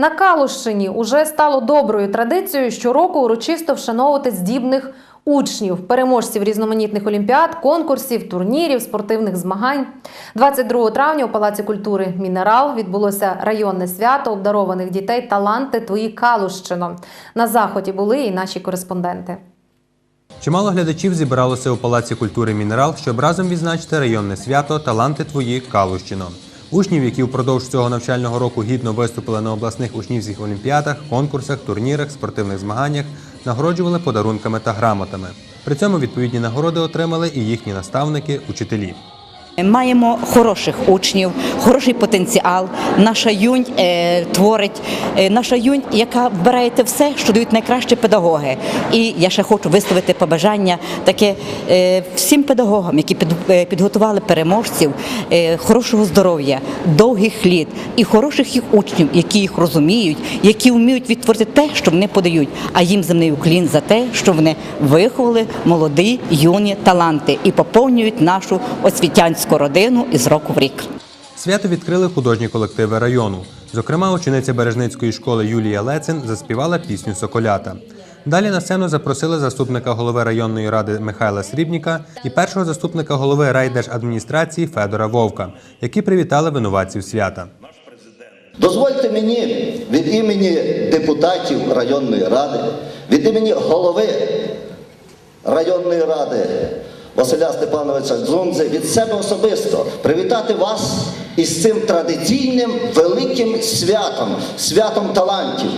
На Калущині уже стало доброю традицією щороку урочисто вшановувати здібних учнів, переможців різноманітних олімпіад, конкурсів, турнірів, спортивних змагань. 22 травня у Палаці культури Мінерал відбулося районне свято обдарованих дітей таланти Твої Калущино. На заході були і наші кореспонденти. Чимало глядачів зібралося у Палаці культури Мінерал, щоб разом відзначити районне свято Таланти твої Калущино. Учнів, які впродовж цього навчального року гідно виступили на обласних учнівських олімпіадах, конкурсах, турнірах, спортивних змаганнях, нагороджували подарунками та грамотами. При цьому відповідні нагороди отримали і їхні наставники, учителі. Маємо хороших учнів, хороший потенціал. Наша юнь е, творить, е, наша юнь, яка вбирає те все, що дають найкращі педагоги. І я ще хочу висловити побажання таке е, всім педагогам, які під, е, підготували переможців, е, хорошого здоров'я, довгих літ і хороших їх учнів, які їх розуміють, які вміють відтворити те, що вони подають. А їм земний уклін за те, що вони виховали молоді юні таланти і поповнюють нашу освітянську родину із року в рік. Свято відкрили художні колективи району. Зокрема, учениця Бережницької школи Юлія Лецин заспівала пісню Соколята. Далі на сцену запросили заступника голови районної ради Михайла Срібніка і першого заступника голови райдержадміністрації Федора Вовка, які привітали винуватців свята. Дозвольте мені від імені депутатів районної ради, від імені голови районної ради Василя Степановича Дзунзи, від себе особисто привітати вас із цим традиційним великим святом, святом талантів.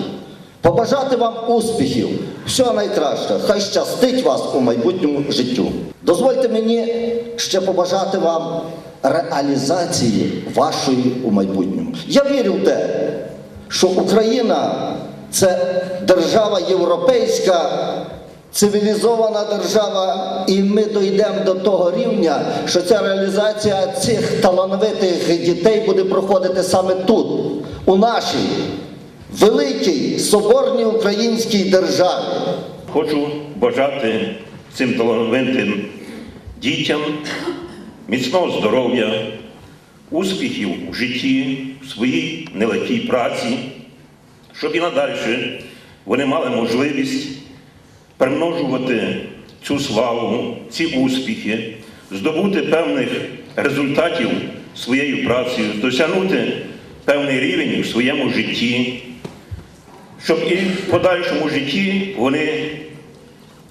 Побажати вам успіхів, всього найкраще, хай щастить вас у майбутньому життю. Дозвольте мені ще побажати вам реалізації вашої у майбутньому. Я вірю в те, що Україна це держава європейська, цивілізована держава, і ми дійдемо до того рівня, що ця реалізація цих талановитих дітей буде проходити саме тут, у нашій великій соборній українській державі. Хочу бажати цим талановитим дітям міцного здоров'я, успіхів у житті, в своїй нелегкій праці, щоб і надалі вони мали можливість примножувати цю славу, ці успіхи, здобути певних результатів своєю працею, досягнути певний рівень у своєму житті, щоб і в подальшому житті вони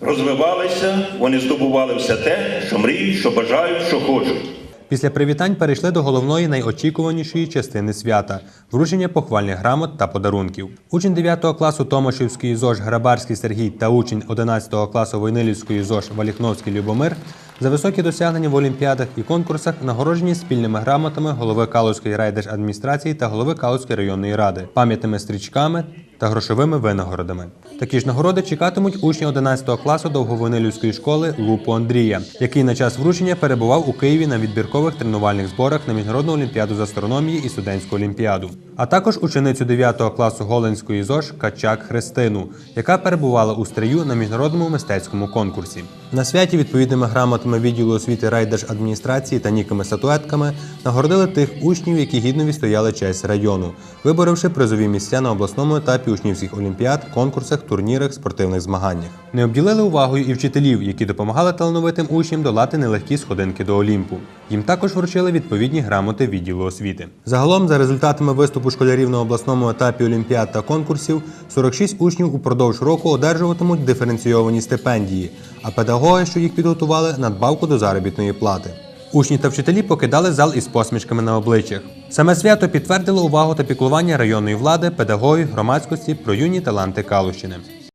розвивалися, вони здобували все те, що мріють, що бажають, що хочуть. Після привітань перейшли до головної найочікуванішої частини свята вручення похвальних грамот та подарунків. Учень 9 класу Томашівської ЗОЖ Грабарський Сергій та учень 11 класу Войнилівської ЗОЖ Валіхновський Любомир за високі досягнення в олімпіадах і конкурсах нагороджені спільними грамотами голови Калузької райдержадміністрації та голови Калузької районної ради, пам'ятними стрічками та грошовими винагородами. Такі ж нагороди чекатимуть учні 11 класу Довговойнилівської школи Лупу Андрія, який на час вручення перебував у Києві на відбіркових тренувальних зборах на міжнародну олімпіаду з астрономії і студентську олімпіаду. А також ученицю 9 класу Голенської ЗОЖ Качак Христину, яка перебувала у стрию на міжнародному мистецькому конкурсі. На святі відповідними грамотами відділу освіти райдержадміністрації та нікими статуетками нагородили тих учнів, які гідно відстояли честь району, виборивши призові місця на обласному етапі учнівських олімпіад, конкурсах, турнірах, спортивних змаганнях. Не обділили увагою і вчителів, які допомагали талановитим учням долати нелегкі сходинки до Олімпу. Їм також вручили відповідні грамоти відділу освіти. Загалом, за результатами виступу школярів на обласному етапі олімпіад та конкурсів, 46 учнів упродовж року одержуватимуть диференційовані стипендії, а педагоги, що їх підготували, надбавку до заробітної плати. Учні та вчителі покидали зал із посмішками на обличчях. Саме свято підтвердило увагу та піклування районної влади, педагогів, громадськості про юні таланти Калущини.